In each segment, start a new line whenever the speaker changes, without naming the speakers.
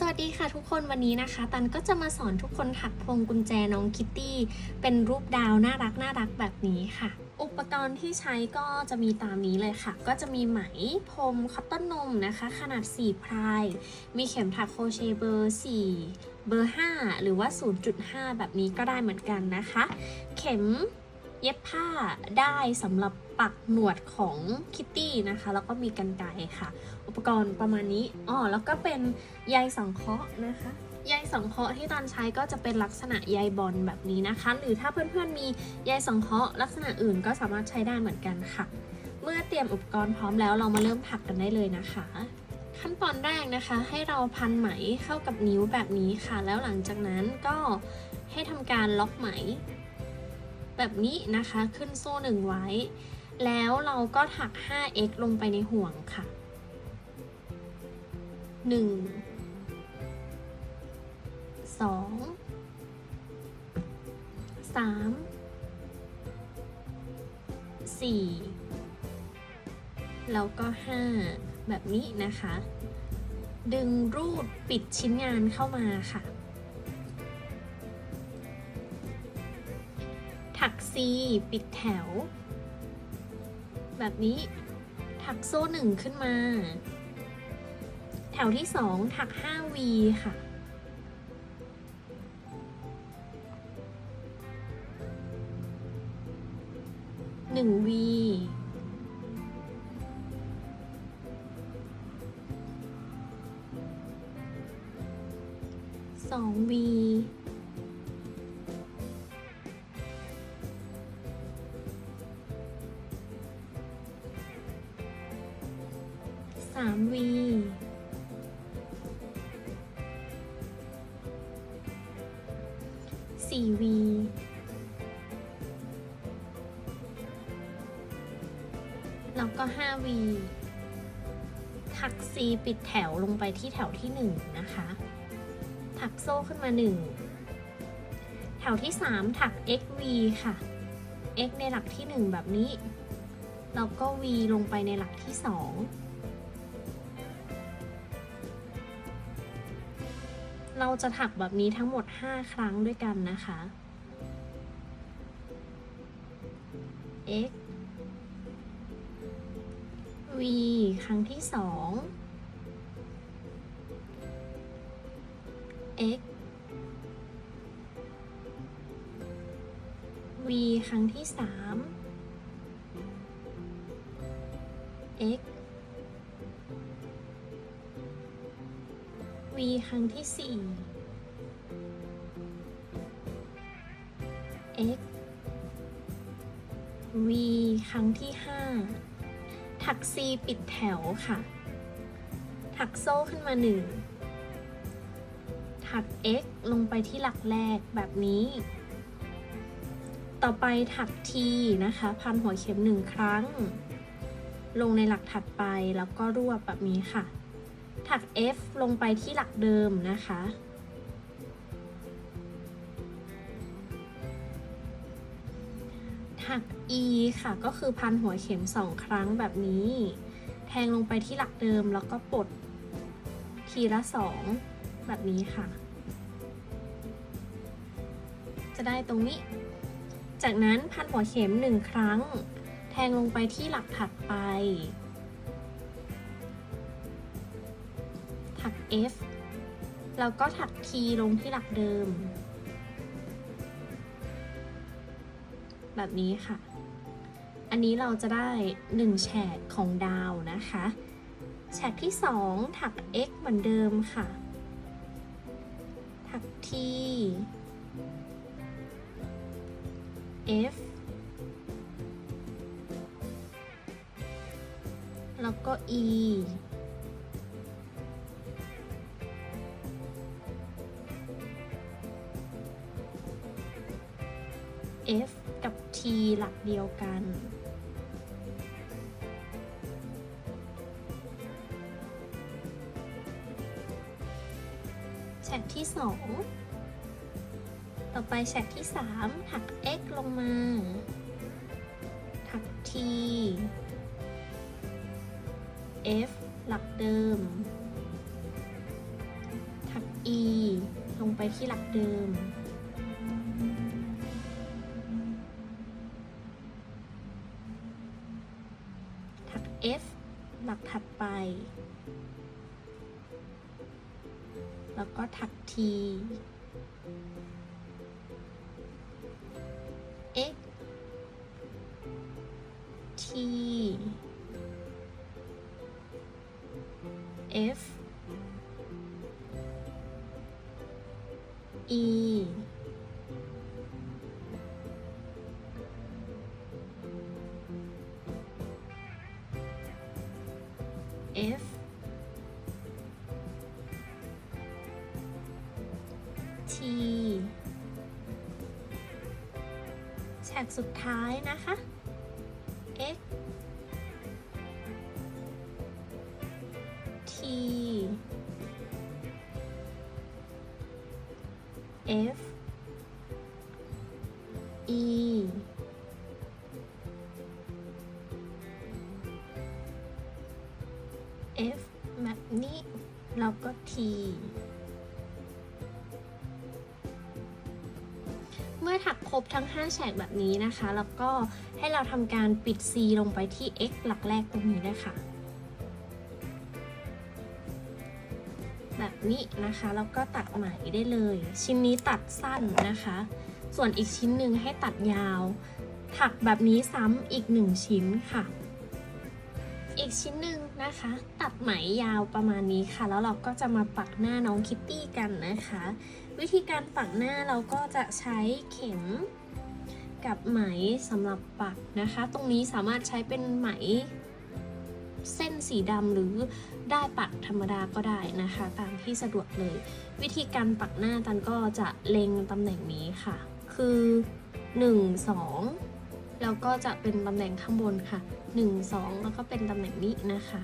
สวัสดีค่ะทุกคนวันนี้นะคะ ตันก็จะมาสอนทุกคนถักพวงกุญแจน้องคิตตี้ เป็นรูปดาวน่ารักน่ารักแบบนี้ค่ะ อุปกรณ์ที่ใช้ก็จะมีตามนี้เลยค่ะ ก็จะมีไหมพรมคอตตอนนมนะคะ ขนาด 4พราย มีเข็มถักโครเชเบอร์ 4 เบอร์ 5 หรือว่า 0.5 แบบนี้ก็ได้เหมือนกันนะคะ เข็มเย็บผ้าได้สำหรับปักหนวดของคิตตี้นะคะ แล้วก็มีกันไกค่ะ อุปกรณ์ประมาณนี้อ๋อแล้วก็เป็นใยสังเคราะห์นะคะใยสังเคราะห์ที่ตอนใช้ก็จะเป็นลักษณะใยบอลแบบนี้นะคะ หรือถ้าเพื่อนๆมีใยสังเคราะห์ลักษณะอื่นก็สามารถใช้ได้เหมือนกันค่ะ เมื่อเตรียมอุปกรณ์พร้อมแล้วเรามาเริ่มถักกันได้เลยนะคะ ขั้นตอนแรกนะคะ ให้เราพันไหมเข้ากับนิ้วแบบนี้ค่ะ แล้วหลังจากนั้นก็ให้ทำการล็อกไหม แบบนี้นะคะขึ้นโซ่หนึ่งไว้ แล้วเราก็ถัก 5x ลงไปในห่วงค่ะ หนึ่งสองสามสี่แล้วก็ห้าแบบนี้นะคะ ดึงรูดปิดชิ้นงานเข้ามาค่ะ ถักซีปิดแถว แบบนี้ถักโซ่หนึ่งขึ้นมา แถวที่ 2 ถัก 5V ค่ะ หนึ่งวีสองวีสามวี 4V แล้วก็ 5V ถัก C ปิดแถวลงไปที่แถวที่ 1 นะคะ ถักโซ่ขึ้นมา 1 แถวที่ 3 ถัก XV ค่ะ X ในหลักที่ 1 แบบนี้ แล้วก็ V ลงไปในหลักที่ 2 เราจะถักแบบนี้ทั้งหมด 5 ครั้งด้วยกันนะคะ x v ครั้งที่ 2 x v ครั้งที่ 3 x v ครั้งที่4 x v ครั้งที่ 5 ถัก c ปิดแถวค่ะ ถักโซ่ขึ้นมา 1 ถัก x ลงไปที่หลักแรกแบบนี้ ต่อไปถัก t นะคะ พันหัวเข็มหนึ่งครั้ง ลงในหลักถัดไปแล้วก็รวบแบบนี้ค่ะ ถัก F ลงไปที่หลักเดิมนะคะ ถัก E ค่ะ ก็คือพันหัวเข็มสองครั้งแบบนี้ แทงลงไปที่หลักเดิมแล้วก็ปลดทีละสองแบบนี้ค่ะ จะได้ตรงนี้ จากนั้นพันหัวเข็มหนึ่งครั้ง แทงลงไปที่หลักถัดไป F แล้วก็ถัก T ลงที่หลักเดิม แบบนี้ค่ะ อันนี้เราจะได้ 1 แฉกของดาวนะคะ แฉกที่ 2 ถัก X เหมือนเดิมค่ะ ถัก T F แล้วก็ E ลักเดียวกัน แฉกที่ 2 ต่อไปแฉกที่ 3 ถัก x ลงมา ถัก t f หลักเดิม ถัก e ลงไปที่หลักเดิม ถักที X T F T แฉกสุดท้ายนะคะ X T F E F แบบนี้แล้วก็ T ครบทั้ง 5 แฉกแบบนี้นะคะ แล้วก็ให้เราทำการปิด C ลงไปที่ X หลักแรกตรงนี้เลยค่ะ แบบนี้นะคะ แล้วก็ตัดไหมได้เลย ชิ้นนี้ตัดสั้นนะคะ ส่วนอีกชิ้นหนึ่งให้ตัดยาว ถักแบบนี้ซ้ำอีกหนึ่งชิ้นค่ะ อีกชิ้นหนึ่ง นะคะ ตัดไหมยาวประมาณนี้ค่ะ แล้วเราก็จะมาปักหน้าน้องคิตตี้กันนะคะ วิธีการปักหน้าเราก็จะใช้เข็มกับไหมสำหรับปักนะคะ ตรงนี้สามารถใช้เป็นไหมเส้นสีดำหรือได้ปักธรรมดาก็ได้นะคะ ตามที่สะดวกเลย วิธีการปักหน้าตันก็จะเล็งตำแหน่งนี้ค่ะ คือ 1 2 แล้วก็จะเป็นตำแหน่งข้างบนค่ะ 1 2 แล้วก็เป็นตำแหน่งนี้นะคะ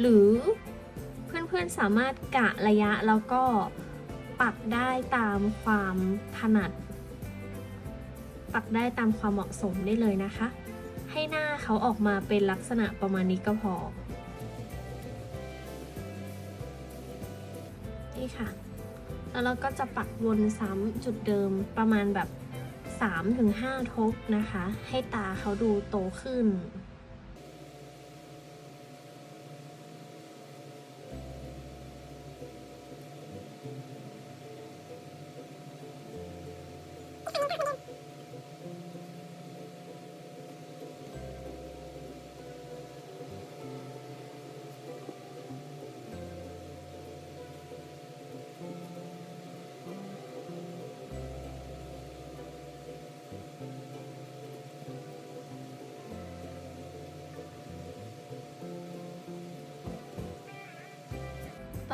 หรือเพื่อนๆสามารถกะระยะแล้วก็ปักได้ตามความถนัด ปักได้ตามความเหมาะสมได้เลยนะคะ ให้หน้าเขาออกมาเป็นลักษณะประมาณนี้ก็พอ นี่ค่ะ แล้วเราก็จะปักวนซ้ำจุดเดิมประมาณแบบ 3-5 ทบนะคะ ให้ตาเขาดูโตขึ้น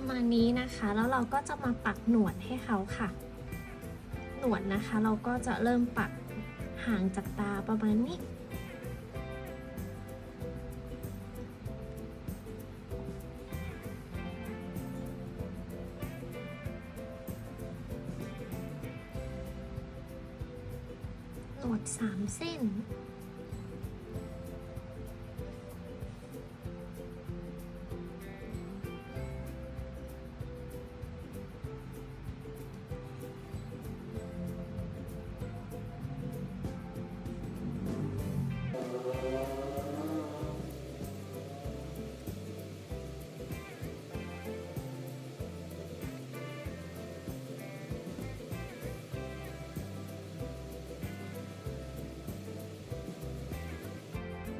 ประมาณนี้นะคะ แล้วเราก็จะมาปักหนวดให้เขาค่ะ หนวดนะคะเราก็จะเริ่มปักห่างจากตาประมาณนี้หนวดสามเส้น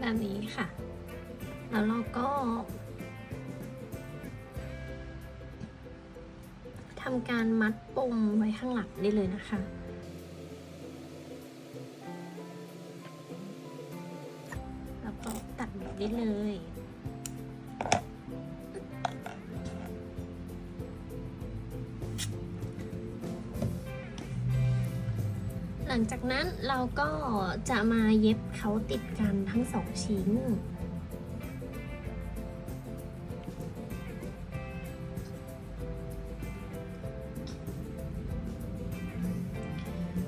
แบบนี้ค่ะ แล้วเราก็ทำการมัดปมไว้ข้างหลังได้เลยนะคะแล้วก็ตัดแบบได้เลย หลังจากนั้นเราก็จะมาเย็บเขาติดกันทั้งสองชิ้น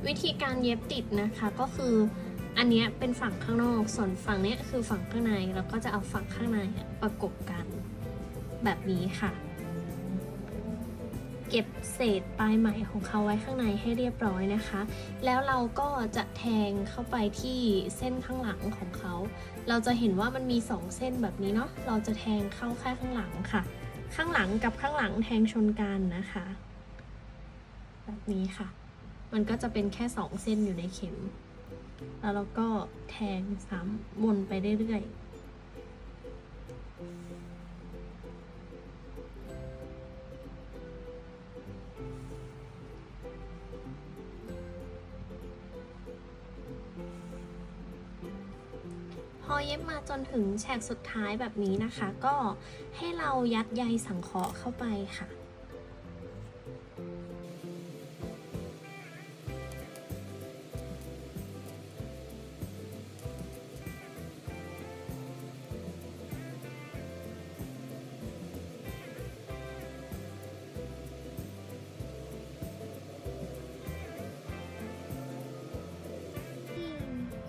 วิธีการเย็บติดนะคะก็คืออันนี้เป็นฝั่งข้างนอก ส่วนฝั่งเนี้ยคือฝั่งข้างในแล้วก็จะเอาฝั่งข้างในอะประกบกัน แบบนี้ค่ะ เก็บเศษปลายไหมของเขาไว้ข้างในให้เรียบร้อยนะคะ แล้วเราก็จะแทงเข้าไปที่เส้นข้างหลังของเขา เราจะเห็นว่ามันมีสองเส้นแบบนี้เนาะ เราจะแทงเข้าแค่ข้างหลังค่ะ ข้างหลังกับข้างหลังแทงชนกันนะคะ แบบนี้ค่ะ มันก็จะเป็นแค่สองเส้นอยู่ในเข็ม แล้วเราก็แทงซ้ำวนไปเรื่อยๆ เย็บมาจนถึงแฉกสุดท้ายแบบนี้นะคะ ก็ให้เรายัดใยสังเคราะห์เข้าไปค่ะ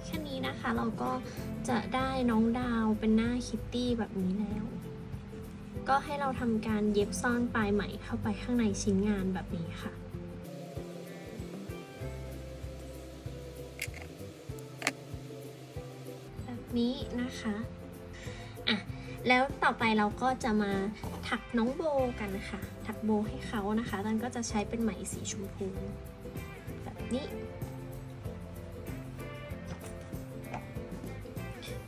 แค่นี้นะคะเราก็ จะได้น้องดาวเป็นหน้าคิตตี้แบบนี้แล้ว ก็ให้เราทำการเย็บซ่อนปลายไหมเข้าไปข้างในชิ้นงานแบบนี้ค่ะแบบนี้นะคะอะแล้วต่อไปเราก็จะมาถักน้องโบกันนะคะถักโบให้เขานะคะตันก็จะใช้เป็นไหมสีชมพูแบบนี้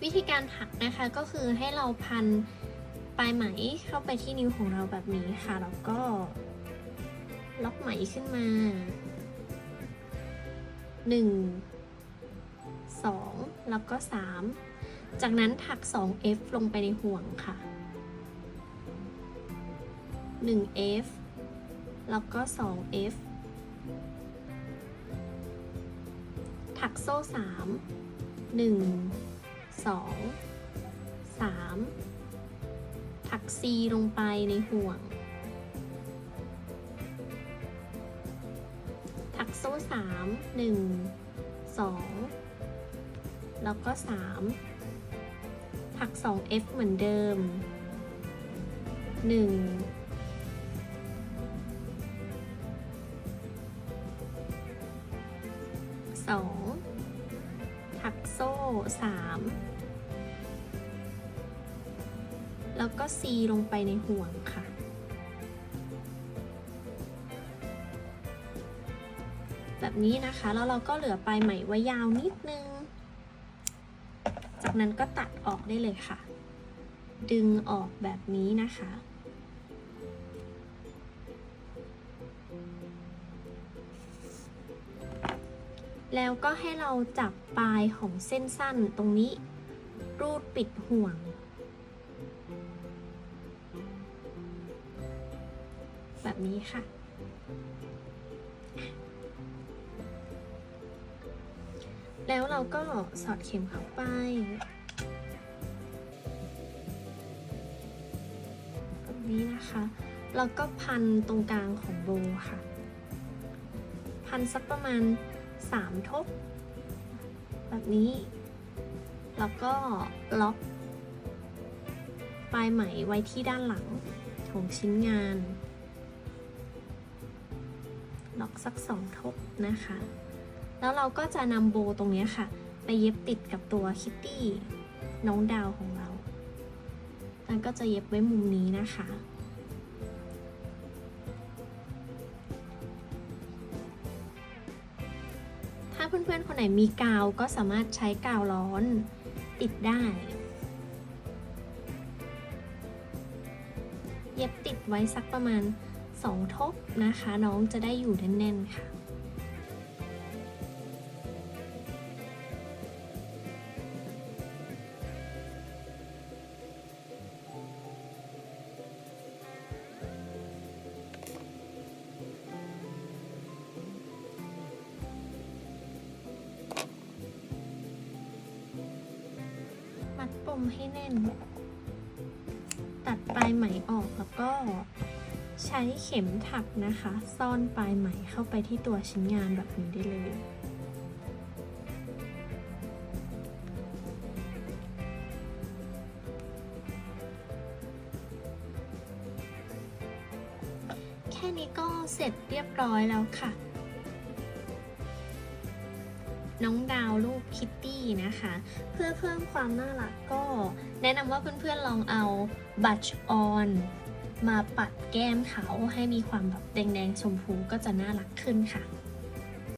วิธีการถักนะคะก็คือให้เราพันปลายไหมเข้าไปที่นิ้วของเราแบบนี้ค่ะแล้วก็ล็อกไหมขึ้นมา 1 2 แล้วก็ 3 จากนั้นถัก 2F ลงไปในห่วงค่ะ 1F แล้วก็ 2F ถักโซ่ 3 1 2 3 ถัก C ลงไปในห่วง ถักโซ่ 3 1 2 แล้วก็ 3 ถัก 2F เหมือนเดิม 1 2 ถักโซ่ 3 แล้วก็ซีลงไปในห่วงค่ะ แบบนี้นะคะ แล้วเราก็เหลือปลายไหมไว้ยาวนิดนึง จากนั้นก็ตัดออกได้เลยค่ะ ดึงออกแบบนี้นะคะ แล้วก็ให้เราจับปลายของเส้นสั้นตรงนี้ รูดปิดห่วง แบบนี้ค่ะ แล้วเราก็สอดเข็มเข้าไป แบบนี้นะคะ แล้วก็พันตรงกลางของโบค่ะ พันสักประมาณ 3 ทบ แบบนี้ แล้วก็ล็อกปลายไหมไว้ที่ด้านหลังของชิ้นงาน ล็อกสักสองทบนะคะ แล้วเราก็จะนำโบตรงนี้ค่ะ ไปเย็บติดกับตัวคิตตี้น้องดาวของเรา แล้วก็จะเย็บไว้มุมนี้นะคะ นมีกาวก็สามารถใช้กาวร้อนติดได้ เย็บติดไว้สักประมาณ 2 ทบนะคะ น้องจะได้อยู่แน่นๆค่ะ ปมให้แน่น ตัดปลายไหมออกแล้วก็ใช้เข็มถักนะคะ ซ่อนปลายไหมเข้าไปที่ตัวชิ้นงานแบบนี้ได้เลยแค่นี้ก็เสร็จเรียบร้อยแล้วค่ะ น้องดาวรูปคิตตี้นะคะ เพื่อเพิ่มความน่ารักก็ แนะนำว่าเพื่อนๆลองเอาบัชออนมาปัดแก้มเขาให้มีความแบบแดงๆชมพูก็จะน่ารักขึ้นค่ะ